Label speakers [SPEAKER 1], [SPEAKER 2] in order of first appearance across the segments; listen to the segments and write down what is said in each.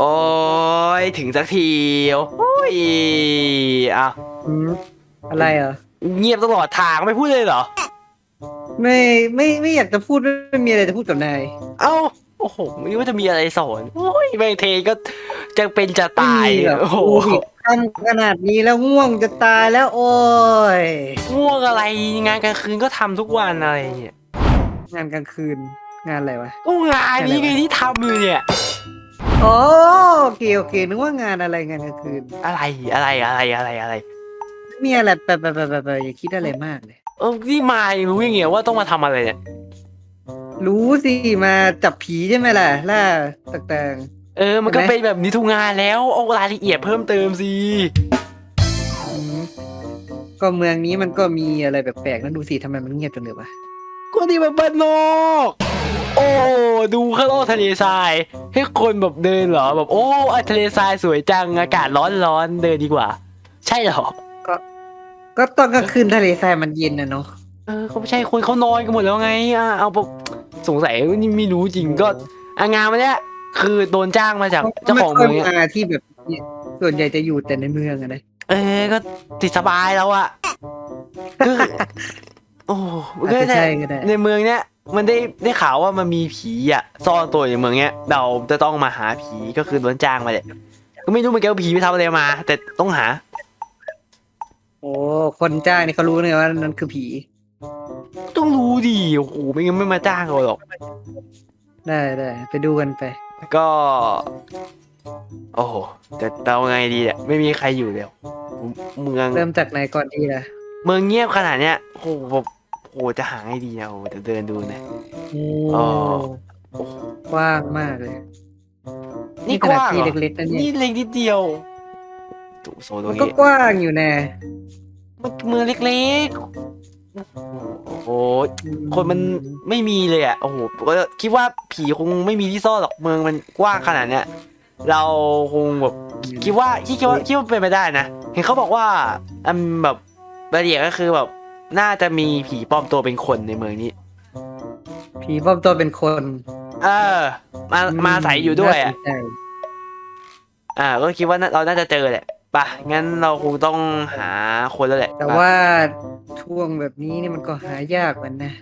[SPEAKER 1] โอ้ยถึงสักที โอ้ยอะ
[SPEAKER 2] อืมอะไรเหรอ
[SPEAKER 1] เงียบตลอดทางไม่พูดเลยเหรอ
[SPEAKER 2] ไม่ไม่ไม่อยากจะพูดไม่มีอะไรจะพูดกับนาย
[SPEAKER 1] เอ้า โอ้โหไม่รู้ว่าจะมีอะไรสอนโอ้ยแม่งเทก็จะเป็นจะตาย
[SPEAKER 2] ไม่มีหรอก
[SPEAKER 1] โอ้โห
[SPEAKER 2] โควิดทำขนาดนี้แล้วง่วงจะตายแล้วโอ้ย
[SPEAKER 1] ง่วงอะไรงานกลางคืนก็ทำทุกวันอะไรเนี่ย
[SPEAKER 2] งานกลางคืนงานอะไรวะ
[SPEAKER 1] ก็งานนี้ไงที่ทำอยู่เนี่ย
[SPEAKER 2] อ๋อ โอเคโอเคนึกว่างานอะไรงานกลางคืน
[SPEAKER 1] อะไรอะไรอะไรอะไรอะไร
[SPEAKER 2] มีอะไรไปไปไปไปไปอย่าคิดอะไรมากเลย
[SPEAKER 1] เออนี่มารู้ยังไงว่าต้องมาทำอะไรเนี่ย
[SPEAKER 2] รู้สิมาจับผีใช่ไหมล่ะล่าต่าง
[SPEAKER 1] เออมันก็
[SPEAKER 2] เห็นไหม
[SPEAKER 1] เป็นแบบนี้ทุกงานแล้วเอารายละเอียดเพิ่มเติมสิ
[SPEAKER 2] ๆอืมก็เมืองนี้มันก็มีอะไรแปลกๆนะดูสิทำไมมันเงียบจังเลยวะ
[SPEAKER 1] ก็นี่มันบ้านนอก โอ้ดูข้างนอกทะเลทรายให้คนแบบเดินเหรอแบบโอ้อะทะเลทรายสวยจังอากาศร้อนร้อนๆเดินดีกว่า ใช่เหรอ
[SPEAKER 2] ก็ตอนกลางคืนทะเลทรายมันเย็นนะเนาะ
[SPEAKER 1] เออเขาไม่ใช่คนเขานอนกันหมดแล้วไงอะเอาแบบสงสัยนี่ไม่รู้จริงก็อะงานมันเนี้ยคือโดนจ้างมาจากเจ้าของเมือง
[SPEAKER 2] ไม่
[SPEAKER 1] เนี่ย
[SPEAKER 2] ค่ยมาที่แบบนี้ส่วนใหญ่จะอยู่แต่ในเมืองอะนะ
[SPEAKER 1] เออก็ติดสบายแล้วอะก็ โอ้
[SPEAKER 2] อาจ
[SPEAKER 1] ก็
[SPEAKER 2] จะ
[SPEAKER 1] ใน
[SPEAKER 2] ใช่ก็ได้
[SPEAKER 1] ในเมืองเนี้ยมันได้ได้ข่าวว่ามันมีผีอะซ่อนตัวอยู่ในเมืองเนี้ย เราจะต้องมาหาผีก็คือโดนจ้างมาเลยก็ไม่รู้เหมือนกันว่าผีไปทำอะไรมา แต่ต้องหา
[SPEAKER 2] โอ้คนจ้างนี่เขารู้เลยว่านั่นคือผี
[SPEAKER 1] ต้องรู้ดิโอ้โหไม่งั้นไม่มาจ้างเราหรอก
[SPEAKER 2] ได้ได้ไปดูกันไป
[SPEAKER 1] ก็ โอ้โหแต่เราไงดีเนี่ยไม่มีใครอยู่แล้วเมือง
[SPEAKER 2] เริ่มจากไหนก่อนดีล่ะ
[SPEAKER 1] เมืองเงียบขนาดเนี้ยโอ้โหแบบโอ้โหจะหาให้ดีนะโอ้โหเดี๋ยวเดินดูหนะ
[SPEAKER 2] โอ้
[SPEAKER 1] อ๋อโอ้โห
[SPEAKER 2] กว้างมากเลย
[SPEAKER 1] นี่
[SPEAKER 2] ข
[SPEAKER 1] ก
[SPEAKER 2] นาด
[SPEAKER 1] ว้าง
[SPEAKER 2] ที่
[SPEAKER 1] เหรอ
[SPEAKER 2] เล็กๆนั่น
[SPEAKER 1] นี่
[SPEAKER 2] เนี่ย
[SPEAKER 1] เล็กนิดเดียวถูโซนตร
[SPEAKER 2] มั
[SPEAKER 1] ง
[SPEAKER 2] นก็
[SPEAKER 1] นี้
[SPEAKER 2] กว้างอยู่แน่
[SPEAKER 1] มันเมืองเล็กๆ โอ้โห คนมันไม่มีเลยอะ โอ้โหก็คิดว่าผีคงไม่มีที่ซ่อนหรอกเมืองมันกว้างขนาดเนี้ย เราคงแบบคิดว่าคิดคิดว่าคิดว่าเป็นไปได้นะ เห็นเขาบอกว่าอันแบบ รายละเอียดก็คือแบบน่าจะมีผีปลอมตัวเป็นคนในเมืองนี้
[SPEAKER 2] ผีปลอมตัวเป็นคน
[SPEAKER 1] เออ มามาใส่อยู่ด้วยอะ
[SPEAKER 2] น่าสนใจ
[SPEAKER 1] อ่า ก็คิดว่าน่าเราน่าจะเจอแหละป่ะงั้นเราคงต้องหาคนแล้วแหละ
[SPEAKER 2] แต่ว่าช่วงแบบนี้นี่มันก็หายากเหมือนนะ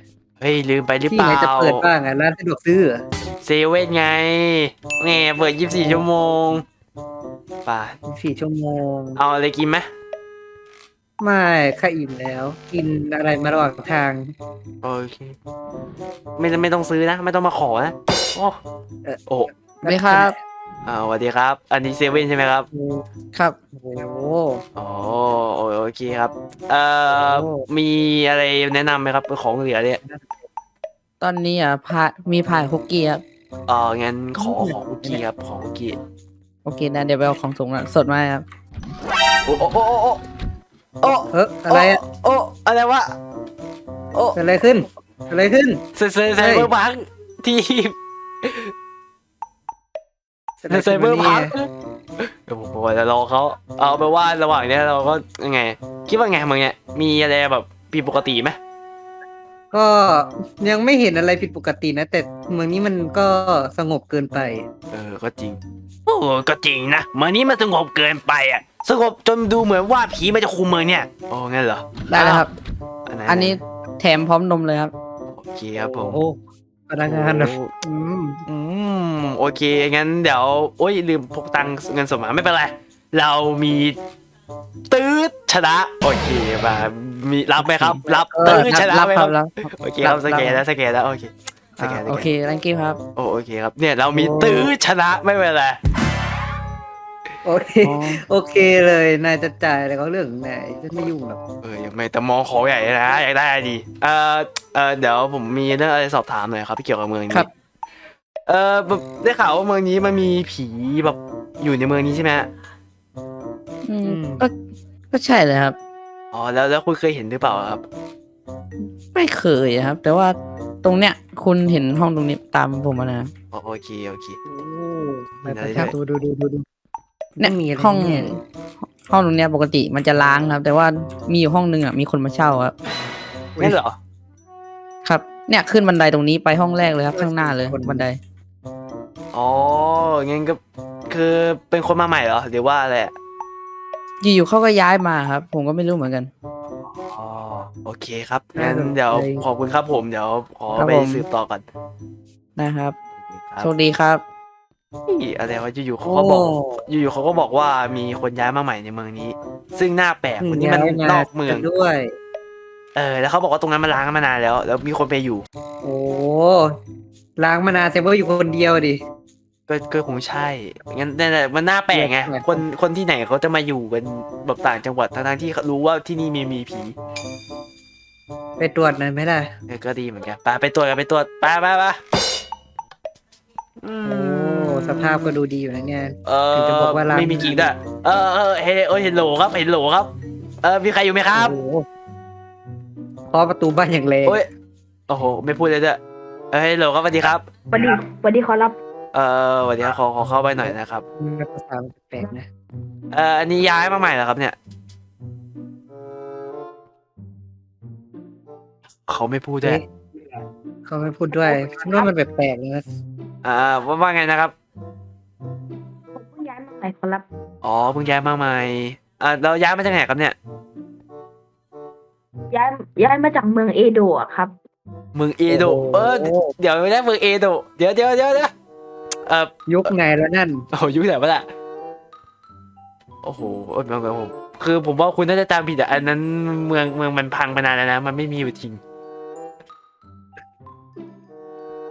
[SPEAKER 1] เฮ้ยลืมไปหรือ
[SPEAKER 2] ที่
[SPEAKER 1] เปล่า
[SPEAKER 2] ไหนจะเปิดบ้างอะร้านสะดวกซื้อเหรอ
[SPEAKER 1] เซเว่นไงแหมเปิด 24 ชั่วโมงป่ะ
[SPEAKER 2] สี่ชั่วโมง
[SPEAKER 1] เอาอะไรกินไหม
[SPEAKER 2] ไม่ข้าอิ่มแล้ว กินอะไรมาระหว่างทาง
[SPEAKER 1] โอเค ไม่ไม่ต้องซื้อนะ ไม่ต้องมาขอนะโอ้
[SPEAKER 2] เอ่อ
[SPEAKER 1] โอ้
[SPEAKER 3] สวัสดีครับ
[SPEAKER 1] อ่าสวัสดีครับ อันนี้เซเว่นใช่ไหมครับ
[SPEAKER 3] ครับ
[SPEAKER 2] โอ้โห
[SPEAKER 1] อ๋อโอโอเคครับ เอ่อ
[SPEAKER 2] โอ้
[SPEAKER 1] มีอะไรแนะนำไหมครับของเหลือเนี่ย
[SPEAKER 3] ตอนนี้อะพายมีพายคุกกี้ครับ
[SPEAKER 1] เอองั้นขอของคุกกี้ครับของคุกกี้
[SPEAKER 3] โอเคนะเดี๋ยวไปเอาของสูงอะสดมาครับ
[SPEAKER 1] โอ้โอ้โอ้โอ้ โอ้
[SPEAKER 2] เอออะไรอะ
[SPEAKER 1] โอ้อะไรวะโอ้
[SPEAKER 2] เกิดอะไรขึ้นเกิดอะไรขึ้น
[SPEAKER 1] เซเซเซเบอร์บังที่
[SPEAKER 2] กิดะ
[SPEAKER 1] เซ
[SPEAKER 2] ขึ้น
[SPEAKER 1] เบอร์
[SPEAKER 2] วะ
[SPEAKER 1] พัง
[SPEAKER 2] นี่ย
[SPEAKER 1] เดี๋ยวผมบอกว่าจะรอเขาเอาไปนว่าระหว่างเนี้ยเราก็ยังไง คิดว่าไงมึงเนี่ยมีอะไรแบบผิดปกติไหม
[SPEAKER 2] ก็ยังไม่เห็นอะไรผิดปกตินะ แต่เมืองนี้มันก็สงบเกินไป
[SPEAKER 1] เออก็จริงโอ้ก็จริงนะเมืองนี้มันสงบเกินไปอะ สงบจนดูเหมือนว่าผีมันจะคุมเมืองเนี่ยโอ้งั้นเหรอ
[SPEAKER 3] ได้แล้วครับ
[SPEAKER 1] อันไหน
[SPEAKER 3] อันนี้แถมพร้อมนมเลยครับ
[SPEAKER 1] โอเคครับผม
[SPEAKER 2] โอ้พนักงานแบบ
[SPEAKER 1] โอ้
[SPEAKER 2] อืม
[SPEAKER 1] อืมโอเคงั้นเดี๋ยวโอ้ยลืมพกตังค์เงินสดมาไม่เป็นไรเรามีตืดชนะ โอเคมามีรับไหมครับ รับ
[SPEAKER 3] เอ
[SPEAKER 1] ตื
[SPEAKER 3] อ
[SPEAKER 1] ดชนะ
[SPEAKER 3] รับ
[SPEAKER 1] ไหม
[SPEAKER 3] ค
[SPEAKER 1] ค
[SPEAKER 3] รั
[SPEAKER 1] รั
[SPEAKER 3] บบรับ
[SPEAKER 1] โอเคครับ
[SPEAKER 3] รับ
[SPEAKER 1] สแกน
[SPEAKER 3] รับ
[SPEAKER 1] แล้วสแกนแล้วโอเคสแกน
[SPEAKER 3] อ่า
[SPEAKER 1] ส
[SPEAKER 3] โอ
[SPEAKER 1] แก
[SPEAKER 3] เคน thank you ครับ
[SPEAKER 1] โอโอเคครับเนี่ยเรามีตื้อชนะไม่เป็นไร
[SPEAKER 2] โอเค
[SPEAKER 3] อ๋อ
[SPEAKER 2] โอเคเลย นายจะจ่ายอะไรก็เรื่องของนายฉันไม่ยุ่งหรอก
[SPEAKER 1] เออยังไม่แต่มองขอใหญ่นะอยากได้อะไรดีเออเออเดี๋ยวผมมีเรื่องอะไรสอบถามหน่อยครับที่เกี่ยวกับเมืองนี้
[SPEAKER 3] ครับ
[SPEAKER 1] เออแบบได้ข่าวว่าเมืองนี้มันมีผีแบบอยู่ในเมืองนี้ใช่ไหมฮะ
[SPEAKER 3] อืมก็ก็ใช่เลยครับ
[SPEAKER 1] อ๋อแล้วแล้วคุณเคยเห็นหรือเปล่าครับ
[SPEAKER 3] ไม่เคยครับ แต่ว่าตรงเนี้ยคุณเห็นห้องตรงนี้ตามผมมานะครับ
[SPEAKER 1] อ๋อโอเคโอเค
[SPEAKER 2] โอ้
[SPEAKER 1] มีอะไร
[SPEAKER 2] ครับดูดูดูดูดู
[SPEAKER 3] เนี่ย
[SPEAKER 2] ไม่มีอะไร
[SPEAKER 3] ห้อง
[SPEAKER 2] แน่
[SPEAKER 3] ห้องตรงเนี้ยปกติมันจะล้างครับ แต่ว่ามีอยู่ห้องนึงอะมีคนมาเช่าครับ
[SPEAKER 1] ไม่เหรอ
[SPEAKER 3] ครับ เนี่ยขึ้นบันไดตรงนี้ไปห้องแรกเลยครับข้างหน้าเลยบันได
[SPEAKER 1] อ๋องั้นก็คือเป็นคนมาใหม่เหรอ หรือว่าอะไรอะ
[SPEAKER 3] อยู่ๆเขาก็ย้ายมาครับ ผมก็ไม่รู้เหมือนกัน
[SPEAKER 1] อ๋อโอเคครับงั้นเดี๋ยวขอบคุณครับผมเดี๋ยวขอ
[SPEAKER 3] ครับ
[SPEAKER 1] ไป
[SPEAKER 3] ผม
[SPEAKER 1] สืบต่อก่อน
[SPEAKER 3] นะครับ
[SPEAKER 1] ครับ
[SPEAKER 3] โชคดีครับ
[SPEAKER 1] นี่ อะไรวะอยู่ๆเขา
[SPEAKER 2] โอ้
[SPEAKER 1] ก็บอก อยู่ๆเขาก็บอกว่ามีคนย้ายมาใหม่ในเมืองนี้ ซึ่งน่าแปลกวันนี้มัน
[SPEAKER 2] ย้าย
[SPEAKER 1] นอกเมือง
[SPEAKER 2] ด้วย
[SPEAKER 1] เออ แล้วเขาบอกว่าตรงนั้นมันล้างกันมานานแล้ว แล้วมีคนไปอยู่
[SPEAKER 2] โอ้ล้างมานานแต่ว่าอยู่คนเดียวดิ
[SPEAKER 1] ก็ก็คงใช่งั้นนั่นแหละมันน่าแปลกไง
[SPEAKER 2] แปลก
[SPEAKER 1] คนคนที่ไหนเขาจะมาอยู่กันแบบต่างจังหวัดทั้งๆที่รู้ว่าที่นี่มีมีผี
[SPEAKER 2] ไปตรวจหน่อยไหมล่ะ
[SPEAKER 1] เออก็ดีเหมือนกันไปไปตรวจกันไปตรวจไปไปไปอื
[SPEAKER 2] โอ้
[SPEAKER 1] ม
[SPEAKER 2] สภาพก็ดูดีอยู่นะเนี่ย
[SPEAKER 1] เอ
[SPEAKER 2] ถึงจะบอกว่าล้าง
[SPEAKER 1] ไม่มีจริงด้วยเออเออเฮเออเฮลโหลครับเฮลโหลครับ เออมีใครอยู่ไหมครับ
[SPEAKER 2] โอ้โหเคาะประตูบ้านอย่างแรง
[SPEAKER 1] โอ้ย โอ้โห ไม่พูดเลยด้วยเออเฮลโหลครับสวัสดีครับ
[SPEAKER 4] สวัสดีสวัสดีขอรับ
[SPEAKER 1] เออสวัสดีครับขอขอเข้าไปหน่อยนะครับ
[SPEAKER 2] ภาษาแปลกๆนะ
[SPEAKER 1] เอออันนี้ย้ายมาใหม่เหรอครับเนี่ย เขาไม่พูดด้วย
[SPEAKER 2] เอ๊ะเขาไม่พูดด้วยฉันว่ามันแปลกๆนะ
[SPEAKER 1] อ่าว่าว่าไงนะครับ
[SPEAKER 4] ผม เพิ่งย้ายมาใหม่ขอรับ
[SPEAKER 1] อ๋อเพิ่งย้ายมาใหม่อ่าเราย้ายมาจากไหนครับเนี่ย
[SPEAKER 4] ย้ายย้ายมาจากเมืองเอโดะครับ
[SPEAKER 1] เมืองเอโดะเออ
[SPEAKER 2] โอ้
[SPEAKER 1] เดี๋ยวไม่ได้เมืองเอโดะเดี๋ยวเดี๋ยวเดี๋ยวเดี๋ยวเออ
[SPEAKER 2] ยุคไหนแล้วนั่น
[SPEAKER 1] โอ้โหอยุ่งไหนวะล่ะโอ้โหเออเมืองเมืองผมคือผมว่าคุณน่าจะจำผิดอะอันนั้นเมืองเมืองมันพังไปนานแล้วนะ มันไม่มีอยู่จริง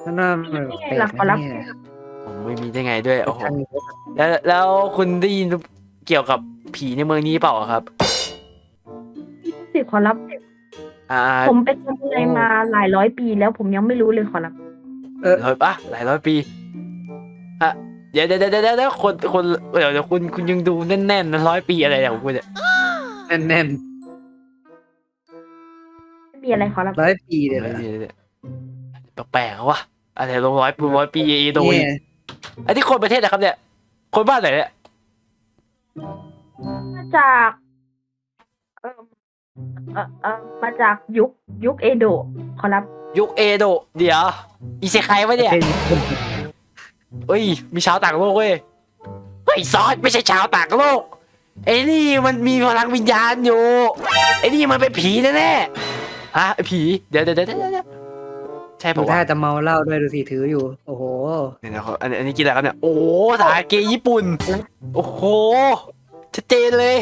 [SPEAKER 2] นั่นว่ามันแปลกนะเนี่ย
[SPEAKER 1] ผม ไม่มีได้ไงด้วยโอ้โห
[SPEAKER 2] ทางนี้
[SPEAKER 1] แล้วแล้วคุณได้ยินเกี่ยวกับผีในเมืองนี้เปล่าครับ
[SPEAKER 4] สิขอรับ
[SPEAKER 1] อ่า
[SPEAKER 4] ผมเป็นคนไทยมาหลายร้อยปีแล้วผมยังไม่รู้เลยขอรับ
[SPEAKER 1] ร้อยปะหลายร้อยปีอะเดี๋ยวเดี๋ยวเดี๋ยวเดี๋ยวเดี๋ยวคนคนเดี๋ยวเดี๋ยวคุณคุณยังดูแน่นๆนะร้อยปีอะไรอย่างคุณเนี่ย
[SPEAKER 2] แน่น
[SPEAKER 4] ไม่มีอะไรขอรับ
[SPEAKER 2] ๆร้อยปีเลย
[SPEAKER 1] เดี๋ยว
[SPEAKER 2] นะ
[SPEAKER 1] เดี๋ยวเดี๋ยวแปลกๆวะอะไรลงร้อยปีร้อยปีเอโดย
[SPEAKER 2] เนี่ย
[SPEAKER 1] อันนี้คนประเทศไหนครับเนี่ย คนบ้านไหนเนี่ย
[SPEAKER 4] มาจากเออเออเออมาจากยุคยุคเอโดะขอรับ
[SPEAKER 1] ยุคเอโดะเดี๋ยว อีเซไควะเนี่ย
[SPEAKER 2] เป็นคน
[SPEAKER 1] เฮ้ย มีชาวต่างโลกเว้ยเฮ้ยซอสไม่ใช่ชาวต่างโลกไอ้นี่มันมีพลังวิญญาณอยู่ไอ้นี่มันเป็นผีแน่ๆฮะไอ้ผี เดี๋ยวเดี๋ยวเดี๋ยวเดี๋ยวเดี๋ยว ใช่
[SPEAKER 2] ดู
[SPEAKER 1] ปะวะ
[SPEAKER 2] ท่าจะเมาเหล้าด้วยดูสิถืออยู่ โอ้โห
[SPEAKER 1] เดี๋ยวนะครับอันนี้อันนี้กินอะไรครับเนี่ย โอ้โหสาเกญี่ปุ่น โอ้โห ชัดเจนเลย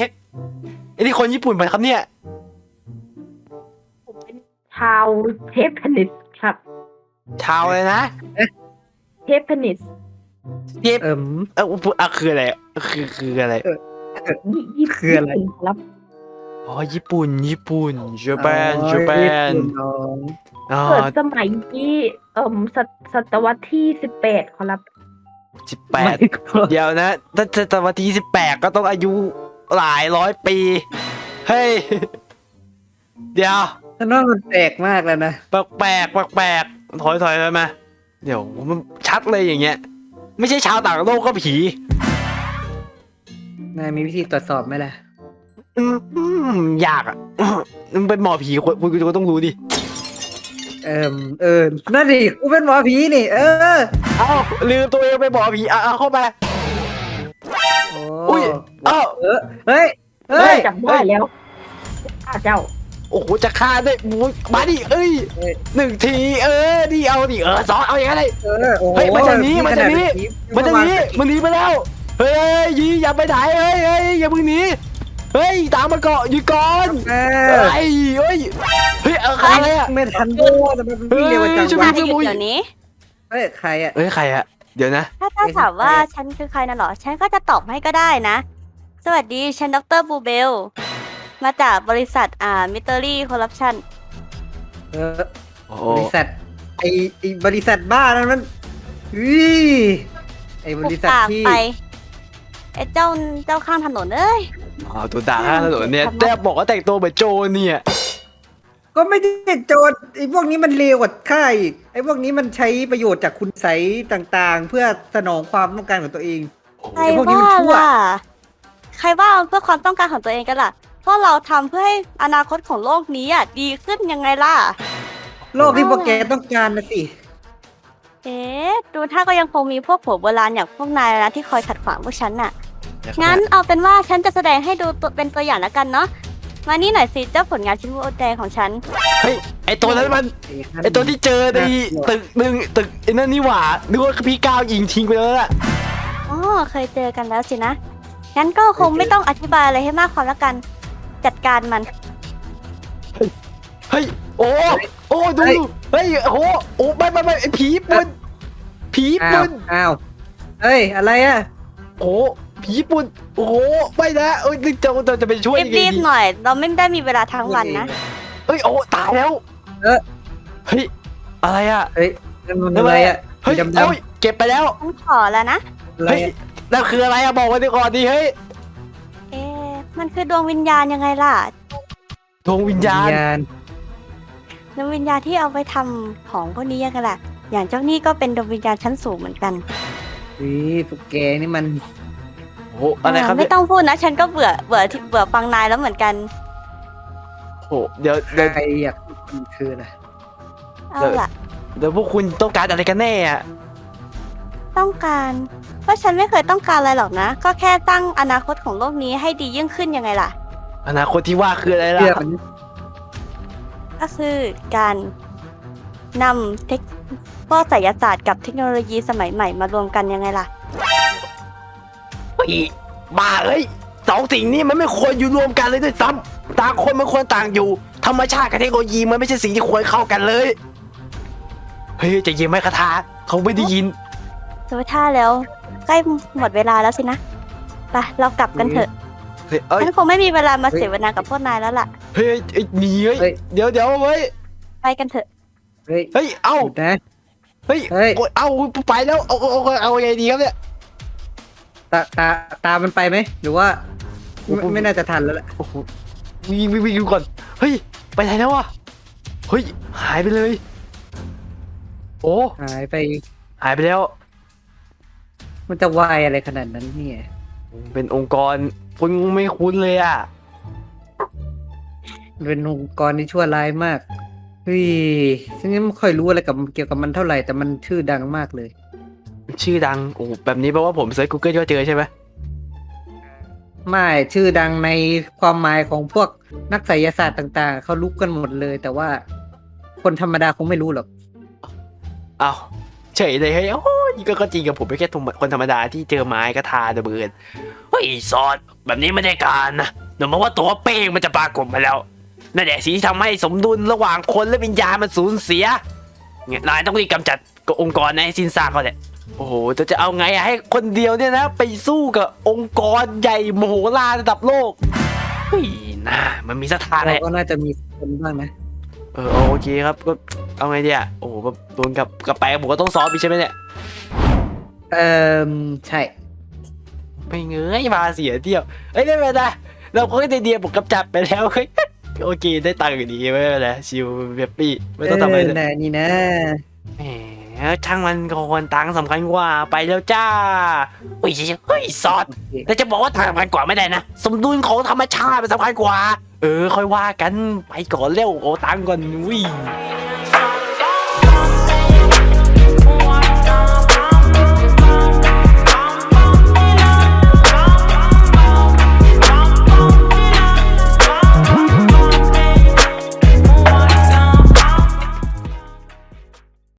[SPEAKER 1] ไอ้นี่คนญี่ปุ่นไปะครับเนี่ย
[SPEAKER 4] ผมเป็นชาวเทปเพนิสครับ
[SPEAKER 1] ชาวเลยนะ
[SPEAKER 4] เทปเพนิส
[SPEAKER 1] เย็บ
[SPEAKER 2] เอิม
[SPEAKER 1] เอออะคืออะไร คือคืออะไร
[SPEAKER 4] ยี่ยี่
[SPEAKER 2] คืออะไร
[SPEAKER 4] ญี่ปุ่นขอรับ
[SPEAKER 1] อ๋อ ญี่ปุ่น ญี่ปุ่นญี่ปุ่น
[SPEAKER 2] อ๋อ
[SPEAKER 1] ญี่ปุ่น
[SPEAKER 2] ญี่น้อง
[SPEAKER 1] อ๋อ
[SPEAKER 4] เกิดสมัยที่เอ่มศตศตวรรษที่สิบแปดขอรับ
[SPEAKER 1] สิบแปดเดี๋ยวนะถ้าจะตวันที่สิบแปดก็ต้องอายุหลายร้อยปี เฮ้ย เดี๋ยว
[SPEAKER 2] ฉันว่ามันแปลกมากแล้วนะ
[SPEAKER 1] แปลกแปลกแปลกแปลกถอยถอยไปมา เดี๋ยวมันชัดเลยอย่างเงี้ย ไม่ใช่ชาวต่างโลกก็ผี
[SPEAKER 2] นายมีวิธีตรวจสอบไหมล่ะ
[SPEAKER 1] อืมอืมยากอะ มึงเป็นหมอผีคุณคุณก็ต้องรู้ดิ
[SPEAKER 2] เอิมเออนั่นดิกูเป็นหมอผีนี่ เออ
[SPEAKER 1] เอ้าลืมตัวเองไปนหมอผีอะเอาเข้าไป
[SPEAKER 2] โอ้
[SPEAKER 1] อุ้ยเอ้า
[SPEAKER 2] เออเฮ้ยเฮ้ย
[SPEAKER 4] จับได้แล้วข้าเจ้า
[SPEAKER 1] โอ้โหจะฆ่าด้วยมูมาดิเอ้ย
[SPEAKER 2] เฮ้ย
[SPEAKER 1] หนึ่งทีเออดิเอาดิเออสอนเอาอย่างนั้นเลย
[SPEAKER 2] เออโอ้โห
[SPEAKER 1] เฮ้ยมันจะหนีมันจะหนี
[SPEAKER 2] ผี
[SPEAKER 1] มันจะหนีมันหนีไปแล้วเฮ้ยยีอย่าไปไหนเฮ้ยเฮ้ยอย่าเพิ่งหนีเฮ้ยตามมาเกาะอยู่ก่อน
[SPEAKER 2] เอ
[SPEAKER 1] เฮ้
[SPEAKER 2] อย
[SPEAKER 1] เฮ้ยเไม่
[SPEAKER 2] ทันด้วยแต่มันวิ่งเร็วจัง
[SPEAKER 1] เฮ้ย
[SPEAKER 2] วะ
[SPEAKER 1] จะ
[SPEAKER 5] หยุดเดี๋ยวนี้
[SPEAKER 2] เฮ้ยใครอะ
[SPEAKER 1] เฮ้ยใครอะเดี๋ยวนะ
[SPEAKER 5] ถ้าถ้า
[SPEAKER 2] ไม่ใช่
[SPEAKER 5] ถามว่า
[SPEAKER 2] ใครอะ
[SPEAKER 5] ฉันคือใครนะเหรอ ฉันก็จะตอบให้ก็ได้นะ สวัสดี ฉันดรบูเบล มาจากบริษัทอ่ามิเตอรี่คอร์รัปชัน
[SPEAKER 2] เออ
[SPEAKER 1] โอ้
[SPEAKER 2] บริษัทไอไอบริษัทบ้านั้นมันอุ้ยไอบริษัท
[SPEAKER 5] ปาก
[SPEAKER 2] ที่
[SPEAKER 5] ไปไอ้เจ้าเจ้าข้างถนนเอ้ย
[SPEAKER 1] อ๋อตัวด่าข้างถนนเนี่ยแต่บอกว่าแต่งตัวเหมือนโจรเนี่ย
[SPEAKER 2] ก็ไม่ได้โจรไอพวกนี้มันเลวกว่าข้าอีกไอพวกนี้มันใช้ประโยชน์จากคุณใสยต่างๆ เพื่อสนองความต้องการของตัวเอง
[SPEAKER 5] ใคร
[SPEAKER 2] ไอ้พวกนี้
[SPEAKER 5] ว่า
[SPEAKER 2] มันชั่ว
[SPEAKER 5] ล่ะ ใครว่าเพื่อความต้องการของตัวเองกันล่ะเพราะเราทำเพื่อให้อนาคตของโลกนี้อะดีขึ้นยังไงล่ะ
[SPEAKER 2] โลกที่พวกแกต้องการนะสิ
[SPEAKER 5] เอ๊ะ ดูถ้าก็ยังคงมีพวกผัวโบราณอย่างพวกนายนะที่คอยขัดขวางพวกฉันน่ะ งั้นเอาเป็นว่าฉันจะแสดงให้ดูตัวเป็นตัวอย่างแล้วกันเนาะ มานี่หน่อยสิเจ้าผลงานชิ้นโอแดงของฉัน
[SPEAKER 1] เฮ้ยไอตัวนั้นมันไอตัวที่เจอในตึกหนึ่งตึกไอ้นั่นนี่หว่านึกว่าพี่ก้าวยิงทิ้งไปแล้วล่ะ
[SPEAKER 5] อ๋อเคยเจอกันแล้วสินะ งั้นก็คงไม่ต้องอธิบายอะไรให้มากความแล้วกัน จัดการมัน
[SPEAKER 1] เฮ้ยโอ้โอ้ดูเฮ้ยโอ้โอ้ไม่ไม่ไม่ไอผีญี่ปุ่นผีญี่
[SPEAKER 2] อ้าว
[SPEAKER 1] ปุ่น
[SPEAKER 2] อ้าวเอ้ยอะไรอะ
[SPEAKER 1] โอ้ ผีญี่ปุ่นโอ้โหไม่นะเอ้ยจะจะจะไปช่วยยังไง
[SPEAKER 5] รีบ
[SPEAKER 1] ดี
[SPEAKER 5] ๆหน่อย เราไม่ได้มีเวลาทั้งวันนะ
[SPEAKER 1] เฮ้ยโอ้ตายแล้ว
[SPEAKER 2] เออ
[SPEAKER 1] เฮ้ยอะไรอะ
[SPEAKER 2] เฮ้ยนั่นมันอะไรอะ
[SPEAKER 1] เฮ้ย
[SPEAKER 2] ดำๆ
[SPEAKER 1] เอ้ยเก็บไปแล้ว
[SPEAKER 5] ฉันขอแล้วนะ
[SPEAKER 2] อะไร
[SPEAKER 1] เฮ้ย
[SPEAKER 2] อะ
[SPEAKER 1] นั่นคืออะไรอะบอกไว้ก่อนดิเฮ้ย
[SPEAKER 5] เอ๊ะมันคือดวงวิญญาณยังไงล่ะ
[SPEAKER 1] ดวงวิญญาณ
[SPEAKER 2] ณ
[SPEAKER 5] ดวงวิญญาณที่เอาไปทำของพวกนี้ยังไงล่ะอย่างเจ้านี่ก็เป็นดวงวิญญาณชั้นสูงเหมือนกัน
[SPEAKER 2] อุ้ยพวกแกนี่มัน
[SPEAKER 1] โอ้โหอะไรครับ
[SPEAKER 5] ไม่
[SPEAKER 1] เนี่ย
[SPEAKER 5] ต้องพูดนะ ฉันก็เบื่อเบื่อที่เบื่อฟังนายแล้วเหมือนกัน
[SPEAKER 1] โอ้โหเดี๋ยวเดี๋ยว
[SPEAKER 2] ใครอยากมันคืออะไร
[SPEAKER 5] เอาล่ะ
[SPEAKER 1] เดี๋ยวพวกคุณต้องการอะไรกันแน่อะ
[SPEAKER 5] ต้องการเพราะฉันไม่เคยต้องการอะไรหรอกนะ ก็แค่ตั้งอนาคตของโลกนี้ให้ดียิ่งขึ้นยังไงล่ะ
[SPEAKER 1] อนาคตที่ว่าคืออะไรล่ะ
[SPEAKER 2] เชื่อมัน
[SPEAKER 5] ก็คือการนำเทคพวกไสยศาสตร์กับเทคโนโลยีสมัยใหม่มารวมกันยังไงล่ะ
[SPEAKER 1] เฮ้ ยบ้าเอ้ยสองสิ่งนี้มันไม่ควรอยู่รวมกันเลยด้วยซ้ำต่างคนมันควรต่างอยู่ ธรรมชาติกับเทคโนโลยีมันไม่ใช่สิ่งที่ควรเข้ากันเลย เฮ้ยใจะยิงไหมคาถาเขาไม่ได้ยิน
[SPEAKER 5] ดูท่าแล้ว ใกล้หมดเวลาแล้วสินะไปเรากลับกันเถอะ
[SPEAKER 1] เฮ้ยเอ้ย
[SPEAKER 5] ฉันคงไม่มีเวลามาเสียเวลากับพวกนายแล้วล่ะ
[SPEAKER 1] เฮ้ยเอ้ยหนีเฮ้ย
[SPEAKER 2] เฮ้ย
[SPEAKER 1] เดี๋ยวเดี๋ยวเว้ย
[SPEAKER 5] ไปกันเถอะ
[SPEAKER 2] เฮ้ย
[SPEAKER 1] เฮ้ย เอ้า
[SPEAKER 2] หยุดนะ
[SPEAKER 1] เฮ้ย
[SPEAKER 2] เฮ้ย
[SPEAKER 1] โอ้ย เอ้า ไปแล้วเอาเอาเอาเอาไงดีครับเนี่ย
[SPEAKER 2] ตาตาตามันไปไหมหรือว่าไม่ไม่น่าจะทันแล้วแหละ
[SPEAKER 1] โอ้โหวิ่งวิ่งวิ่งก่อน เฮ้ย ไปไหนแล้ววะ เฮ้ย หายไปเลย โอ้
[SPEAKER 2] หายไป
[SPEAKER 1] หายไปแล้ว
[SPEAKER 2] มันจะวายอะไรขนาดนั้นเนี่ย
[SPEAKER 1] เป็นองค์กรคุณไม่คุ้นเลยอะ
[SPEAKER 2] มันเป็นองค์กรที่ชั่วร้ายมากเฮ้ยฉันยังไม่ค่อยรู้อะไรกับเกี่ยวกับมันเท่าไหร่แต่มันชื่อดังมากเลย
[SPEAKER 1] ชื่อดังโอ้โหแบบนี้แปลว่าผมเซิร์ช Google ก็เจอใช่ไหม
[SPEAKER 2] ไม่ชื่อดังในความหมายของพวกนักไสยศาสตร์ต่างๆ เขารู้กันหมดเลย แต่ว่าคนธรรมดาคงไม่รู้หรอก
[SPEAKER 1] อ้าวเฉยเลยเฮ้ยโอ้ยก็ก็จริงกับผมเป็นแค่คนธรรมดาที่เจอไม้กระทาระเบิดเฮ้ยซอสแบบนี้ไม่ได้การนะหนูมองว่าตัวเป้งมันจะปรากฏมาแล้วนั่นแหละสิ่งที่ทำให้สมดุลระหว่างคนและวิญญาณมันสูญเสียเนี่ยนายต้องรีบกำจัดกับองค์กรนะให้สิ้นซากเขาแหละ โอ้โหจะจะเอาไงอะให้คนเดียวเนี่ยนะ ไปสู้กับองค์กรใหญ่มโหฬารระดับโลกเฮ้ยน่ามันมีสถาน
[SPEAKER 2] เรา
[SPEAKER 1] แหละ
[SPEAKER 2] ก็น่าจะมีคนบ้างนะ
[SPEAKER 1] เออโอเคครับก็เอาไงดีอะโอ้โหแบบโดนกับกับไปผมก็ต้องซ้อมอีกใช่ไหมเนี่ย
[SPEAKER 2] เออใช่
[SPEAKER 1] ไม่เงยมาเสียเที่ยวเอ้ยไม่เป็นไรเราก็ได้เดียผมกำจัดไปแล้วเฮ้ยโอเคได้ตังค์อยู่ดีไม่เป็นไรชิวเบปปี้ไม่ต้องทำอะไร
[SPEAKER 2] เอ
[SPEAKER 1] เล
[SPEAKER 2] อยน่ะนี่นะ
[SPEAKER 1] แหม ช่างมันก่อนตังค์สำคัญกว่าไปแล้วจ้าเฮ้ยเฮ้ยซอสแต่จะบอกว่าตังค์สำคัญกว่าไม่ได้นะสมดุลของธรรมชาติมันสำคัญกว่า เออค่อยว่ากันไปก่อนเร็วโอ้ตังค์ก่อนวิ่ง